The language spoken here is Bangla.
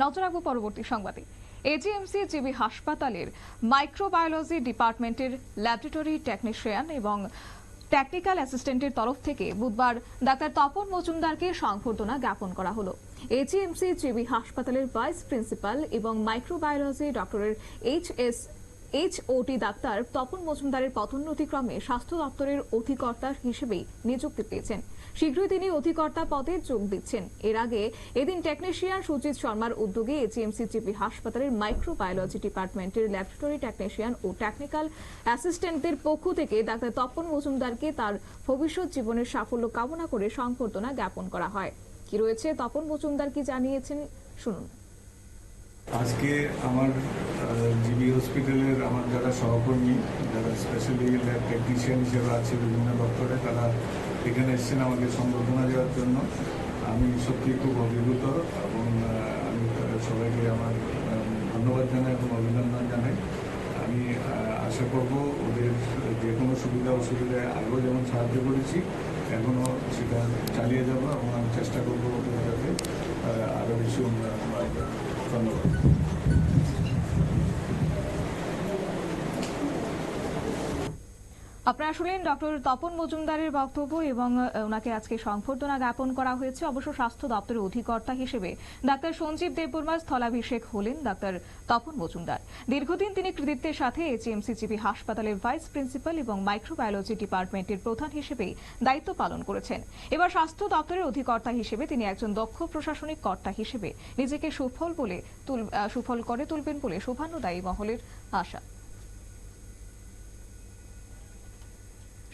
নজর রাখব পরবর্তী সংবাদে। এজিএমসি জিবি হাসপাতালের মাইক্রোবায়োলজি ডিপার্টমেন্টের ল্যাবরেটরি টেকনিশিয়ান এবং টেকনিক্যাল অ্যাসিস্ট্যান্টের তরফ থেকে বুধবার ডাক্তার তপন মজুমদারকে সংবর্ধনা জ্ঞাপন করা হলো। এজিএমসি জিবি হাসপাতালের ভাইস প্রিন্সিপাল এবং মাইক্রোবায়োলজি ডক্টরের এইচ এস এইচওটি ডাক্তার তপন মজুমদারের পদোন্নতিক্রমে স্বাস্থ্য দপ্তরের অধিকর্তা হিসেবেই নিযুক্তি পেয়েছেন। শীঘ্রই তিনি অধিকর্তা পদে যোগ দিচ্ছেন। এর আগে এদিন টেকনিশিয়ান সুজিত শর্মার উদ্যোগে এজিএমসি জিপি হাসপাতালের মাইক্রোবায়োলজি ডিপার্টমেন্টের ল্যাবরেটরি টেকনিশিয়ান ও টেকনিক্যাল অ্যাসিস্ট্যান্টদের পক্ষ থেকে ডাক্তার তপন মজুমদারকে তার ভবিষ্যৎ জীবনের সাফল্য কামনা করে সংবর্ধনা জ্ঞাপন করা হয়। কি রয়েছে? তপন মজুমদার কি জানিয়েছেন? শুনুন। আজকে আমার জিবি হসপিটালের আমার যারা সহকর্মী, যারা স্পেশালি ল্যাব টেকনিশিয়ান হিসেবে আছে বিভিন্ন দপ্তরে, তারা এখানে এসেছেন আমাকে সম্বর্ধনা দেওয়ার জন্য। আমি সত্যি খুব অভিভূত এবং আমি সবাইকে আমার ধন্যবাদ জানাই এবং অভিনন্দন জানাই। আমি আশা করব ওদের যে কোনো সুবিধা অসুবিধায় আগেও যেমন সাহায্য করেছি, এখনও সেটা চালিয়ে যাব এবং আমি চেষ্টা করব যাতে আরও বেশি উন্নয়ন হয় ধন্যবাদ আপনারা শুনলেন ডক্টর তপন মজুমদারের বক্তব্য এবং ওনাকে আজকে সংবর্ধনা জ্ঞাপন করা হয়েছে অবশ্য স্বাস্থ্য দপ্তরের অধিকর্তা হিসেবে। ডাক্তার সঞ্জীব দেববর্মার স্থলাভিষেক হলেন ডাক্তার তপন মজুমদার। দীর্ঘদিন তিনি কৃতিত্বের সাথে এইচএমসিজিবি হাসপাতালের ভাইস প্রিন্সিপাল এবং মাইক্রোবায়োলজি ডিপার্টমেন্টের প্রধান হিসেবে দায়িত্ব পালন করেছেন। এবার স্বাস্থ্য দপ্তরের অধিকর্তা হিসেবে তিনি একজন দক্ষ প্রশাসনিক কর্তা হিসেবে নিজেকে সুফল বলে সুফল করে তুলবেন বলে শুভান্নদায়ী মহলের আশা।